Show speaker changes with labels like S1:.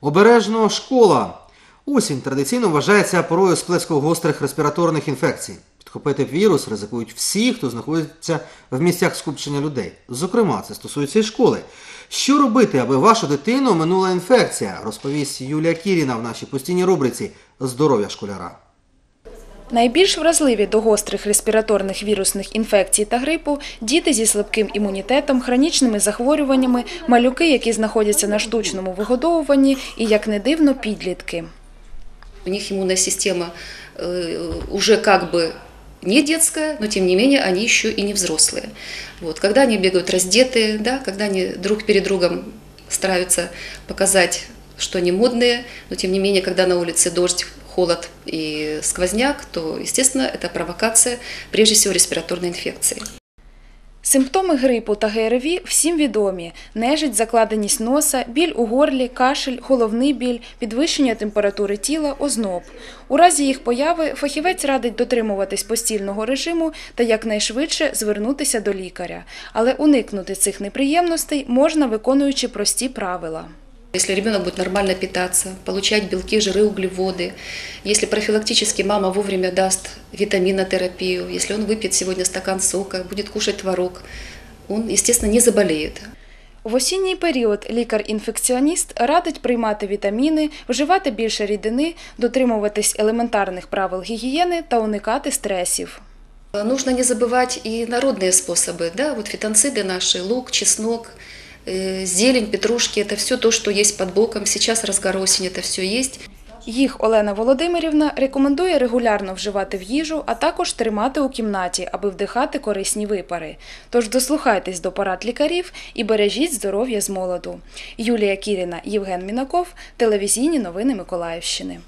S1: Обережно школа. Осінь традиційно вважається порою сплеску гострих респіраторних інфекцій. Підхопити вірус ризикують всі, хто знаходиться в місцях скупчення людей. Зокрема, це стосується і школи. Що робити, аби вашу дитину минула інфекція, розповість Юлія Кіріна в нашій постійній рубриці Здоров'я школяра.
S2: Найбільш вразливі до гострих респіраторних вірусних інфекцій та грипу діти зі слабким імунітетом, хронічними захворюваннями, малюки, які знаходяться на штучному вигодовуванні, і, як не дивно, підлітки.
S3: У них иммунная система э, уже как бы не детская, но тем не менее они еще и не взрослые. Вот. Когда они бегают раздетые, да, когда они друг перед другом стараются показать, что они модные, но тем не менее, когда на улице дождь, холод и сквозняк, то, естественно, это провокация, прежде всего, респираторной инфекции.
S2: Симптоми грипу та ГРВІ всім відомі: нежить, закладеність носа, біль у горлі, кашель, головний біль, підвищення температури тіла, озноб. У разі їх появи фахівець радить дотримуватись постільного режиму та якнайшвидше звернутися до лікаря. Але уникнути цих неприємностей можна, виконуючи прості правила.
S3: Если ребенок будет нормально питаться, получать белки, жиры, углеводы, если профилактически мама вовремя даст витаминотерапию, если он выпьет сегодня стакан сока, будет кушать творог, он, естественно, не заболеет.
S2: В осінній період лікар-інфекціоніст радить приймати вітаміни, вживати більше рідини, дотримуватись елементарних правил гігієни та уникати стресів.
S3: Нужно не забывать и народные способы, да, вот фитонциды наши, лук, чеснок, э, зелень, петрушки, это все то, что есть под боком. Сейчас разгар осени, это все есть.
S2: Їх Олена Володимирівна рекомендує регулярно вживати в їжу, а також тримати у кімнаті, аби вдихати корисні випари. Тож дослухайтесь до порад лікарів і бережіть здоров'я з молоду. Юлія Кіріна, Євген Мінаков, телевізійні новини Миколаївщини.